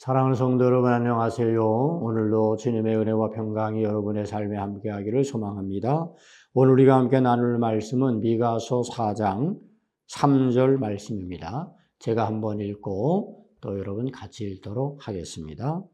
사랑하는 성도 여러분 안녕하세요. 오늘도 주님의 은혜와 평강이 여러분의 삶에 함께하기를 소망합니다. 오늘 우리가 함께 나눌 말씀은 미가서 4장 3절 말씀입니다. 제가 한번 읽고 또 여러분 같이 읽도록 하겠습니다.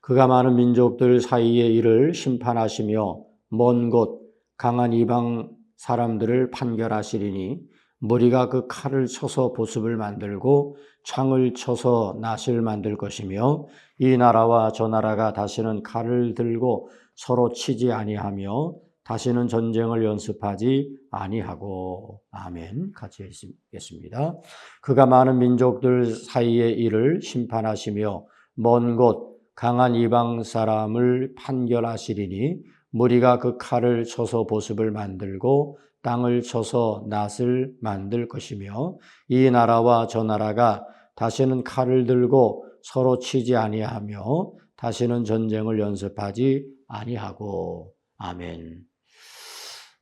그가 많은 민족들 사이의 일을 심판하시며 먼 곳 강한 이방 사람들을 판결하시리니 머리가 그 칼을 쳐서 보습을 만들고 창을 쳐서 낫을 만들 것이며 이 나라와 저 나라가 다시는 칼을 들고 서로 치지 아니하며 다시는 전쟁을 연습하지 아니하고 아멘 같이 읽겠습니다. 그가 많은 민족들 사이의 일을 심판하시며 먼 곳 강한 이방 사람을 판결하시리니 무리가 그 칼을 쳐서 보습을 만들고 땅을 쳐서 낫을 만들 것이며 이 나라와 저 나라가 다시는 칼을 들고 서로 치지 아니하며 다시는 전쟁을 연습하지 아니하고 아멘.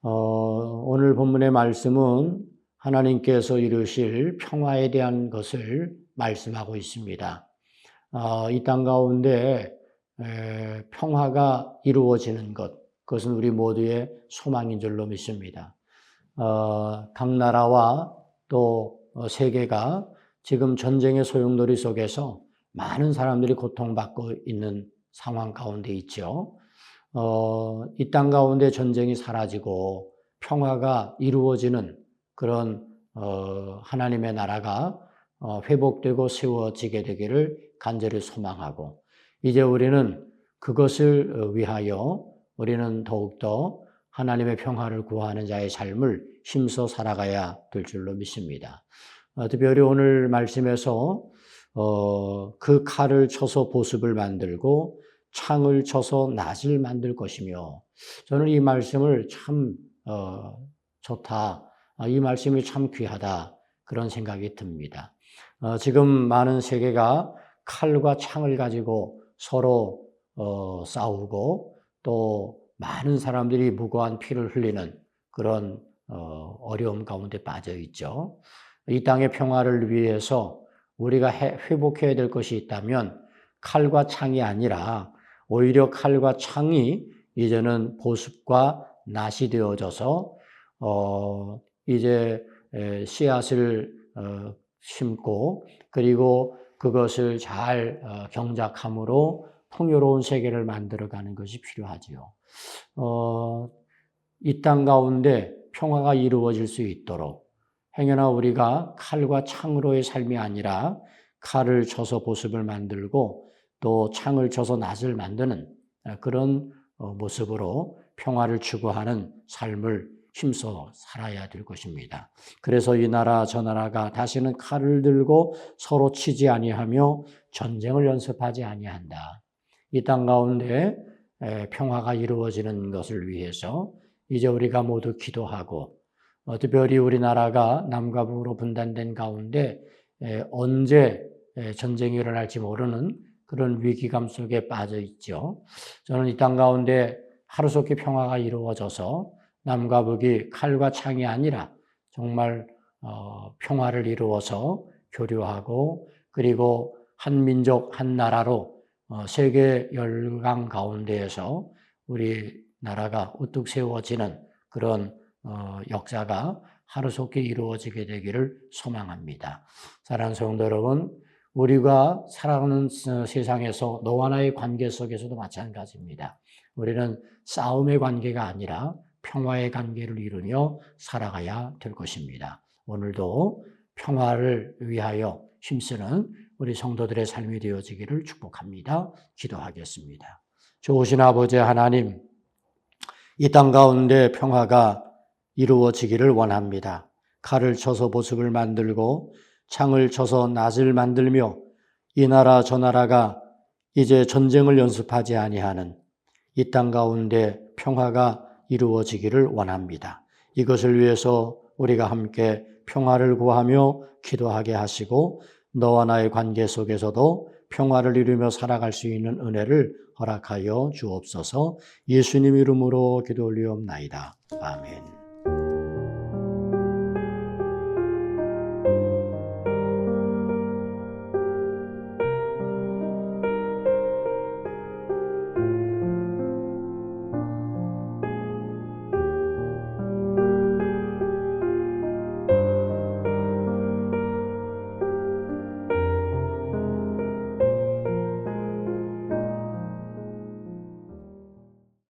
어, 오늘 본문의 말씀은 하나님께서 이루실 평화에 대한 것을 말씀하고 있습니다. 어, 이땅 가운데 에, 평화가 이루어지는 것, 그것은 우리 모두의 소망인 줄로 믿습니다. 어, 각 나라와 또 어, 세계가 지금 전쟁의 소용돌이 속에서 많은 사람들이 고통받고 있는 상황 가운데 있죠. 어, 이 땅 가운데 전쟁이 사라지고 평화가 이루어지는 그런 어, 하나님의 나라가 어, 회복되고 세워지게 되기를 간절히 소망하고 이제 우리는 그것을 위하여 우리는 더욱더 하나님의 평화를 구하는 자의 삶을 힘써 살아가야 될 줄로 믿습니다. 어, 특별히 오늘 말씀에서 어, 그 칼을 쳐서 보습을 만들고 창을 쳐서 낫을 만들 것이며 저는 이 말씀을 참 어, 좋다. 아, 이 말씀이 참 귀하다. 그런 생각이 듭니다. 어, 지금 많은 세계가 칼과 창을 가지고 서로 어, 싸우고 또 많은 사람들이 무고한 피를 흘리는 그런 어, 어려움 가운데 빠져 있죠. 이 땅의 평화를 위해서 우리가 회복해야 될 것이 있다면 칼과 창이 아니라 오히려 칼과 창이 이제는 보습과 낫이 되어져서 어 이제 씨앗을 어 심고 그리고 그것을 잘 어, 경작함으로 풍요로운 세계를 만들어가는 것이 필요하지요. 어, 이 땅 가운데 평화가 이루어질 수 있도록 행여나 우리가 칼과 창으로의 삶이 아니라 칼을 쳐서 보습을 만들고 또 창을 쳐서 낫을 만드는 그런 어, 모습으로 평화를 추구하는 삶을 힘써 살아야 될 것입니다. 그래서 이 나라 저 나라가 다시는 칼을 들고 서로 치지 아니하며 전쟁을 연습하지 아니한다. 이 땅 가운데 평화가 이루어지는 것을 위해서 이제 우리가 모두 기도하고 어, 특별히 우리나라가 남과 북으로 분단된 가운데 언제 전쟁이 일어날지 모르는 그런 위기감 속에 빠져 있죠. 저는 이 땅 가운데 하루속히 평화가 이루어져서 남과 북이 칼과 창이 아니라 정말 어, 평화를 이루어서 교류하고 그리고 한 민족 한 나라로 어, 세계 열강 가운데에서 우리 나라가 우뚝 세워지는 그런 어, 역사가 하루속히 이루어지게 되기를 소망합니다. 사랑하는 성도 여러분, 우리가 살아가는 세상에서 너와 나의 관계 속에서도 마찬가지입니다. 우리는 싸움의 관계가 아니라 평화의 관계를 이루며 살아가야 될 것입니다. 오늘도 평화를 위하여 힘쓰는 우리 성도들의 삶이 되어지기를 축복합니다. 기도하겠습니다. 좋으신 아버지 하나님, 이 땅 가운데 평화가 이루어지기를 원합니다. 칼을 쳐서 보습을 만들고 창을 쳐서 낫을 만들며 이 나라 저 나라가 이제 전쟁을 연습하지 아니하는 이 땅 가운데 평화가 이루어지기를 원합니다. 이것을 위해서 우리가 함께 평화를 구하며 기도하게 하시고 너와 나의 관계 속에서도 평화를 이루며 살아갈 수 있는 은혜를 허락하여 주옵소서 예수님 이름으로 기도 올리옵나이다. 아멘.